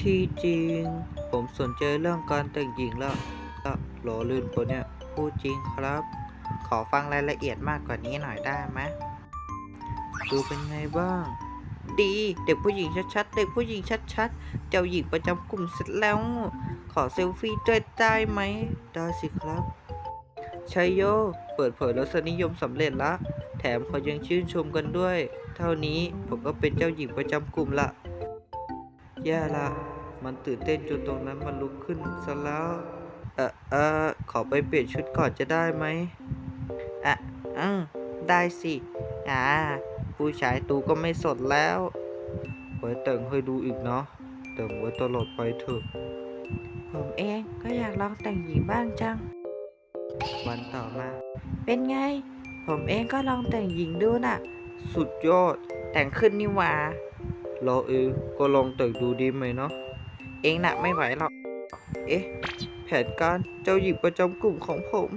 ที่จริง ผมสนใจเรื่องการแต่งหญิงแล้วหล่อลื่นปะเนี่ยพูดจริงครับ ขอฟังรายละเอียดมากกว่านี้หน่อยได้ไหมดูเป็นไงบ้าง ดีเด็กผู้หญิงชัดๆ เด็กผู้หญิงชัดๆ เจ้าหญิงประจำกลุ่มเสร็จแล้ว ขอเซลฟี่ด้วยได้ไหม ได้สิครับชัยโย เปิดเผยรสนิยมสำเร็จละ แถมเขายังชื่นชมกันด้วย เท่านี้ผมก็เป็นเจ้าหญิงประจำกลุ่มละ แย่ละ มันตื่นเต้นจนตรงนั้นมันลุกขึ้นซะแล้ว เออเออขอไปเปลี่ยนชุดก่อนจะได้ไหมอะอืมได้สิ อ่า ผู้ชายตูก็ไม่สดแล้ว ไว้แต่งให้ดูอีกเนาะแต่งไว้ตลอดไปเถอะ ผมเองก็อยากลองแต่งหญิงบ้างจัง วันต่อมา เป็นไง ผมเองก็ลองแต่งหญิงดูน่ะ สุดยอด แต่งขึ้นนี่หว่า เราเออก็ลองแต่งดูดีไหมเนาะเองนะไม่ไหวหรอก เอ๊ะ แผนการเจ้าหญิงประจำกลุ่มของผม